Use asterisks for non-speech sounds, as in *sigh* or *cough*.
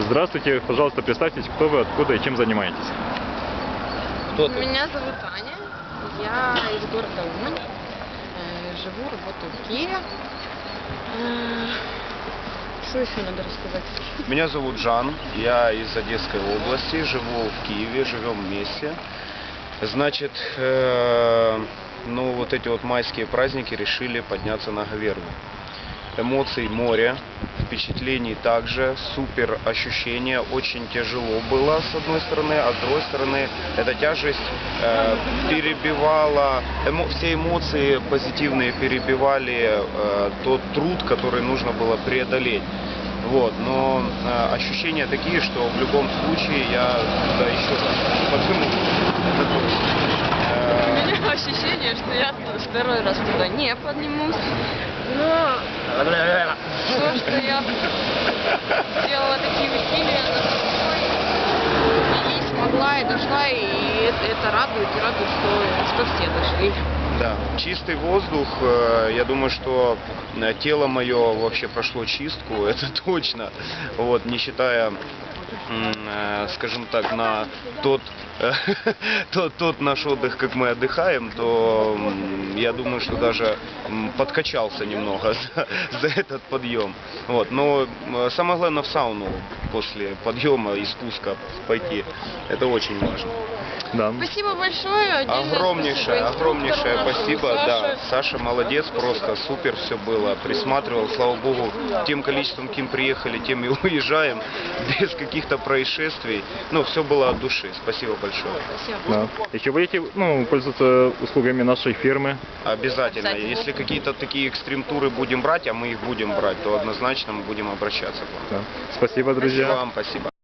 Здравствуйте, пожалуйста, представьтесь, кто вы, откуда и чем занимаетесь. Кто ты? Меня зовут Аня, я из города Умань, Э, живу, работаю в Киеве. Э, Что еще надо рассказать? Меня зовут Жан, я из Одесской области, живу в Киеве, живем вместе. Значит, э, ну вот эти вот майские праздники решили подняться на Гаверну. Эмоций море, впечатлений также, супер ощущения, очень тяжело было с одной стороны, а с другой стороны эта тяжесть э, перебивала, эмо- все эмоции позитивные перебивали э, тот труд, который нужно было преодолеть. Вот, но э, ощущения такие, что в любом случае я туда еще раз. Это точно. У Э, меня ощущение, что я второй раз туда не поднимусь. Но я сделала такие усилия над собой и смогла, и дошла, и это, это радует, и радует, что, что все дошли. Да, чистый воздух, э, я думаю, что э, тело мое вообще прошло чистку, *laughs* это точно, вот, не считая, э, скажем так, на тот, *laughs* тот, тот наш отдых, как мы отдыхаем, то я думаю, что даже подкачался немного *laughs* за, за этот подъем. Вот, но самое главное в сауну после подъема и спуска пойти, это очень важно. Да. Спасибо большое. Огромнейшее, спасибо огромнейшее нашему спасибо. Саше. Да, Саша молодец, просто супер все было. Присматривал, слава богу, тем количеством, кем приехали, тем и *laughs* уезжаем, без каких-то происшествий. Ну, все было от души. Спасибо большое. Спасибо. Да. Еще будете ну, пользоваться услугами нашей фирмы? Обязательно. Обязательно. Если какие-то такие экстрим-туры будем брать, а мы их будем брать, то однозначно мы будем обращаться к вам. Да. Спасибо, друзья. Спасибо вам, спасибо.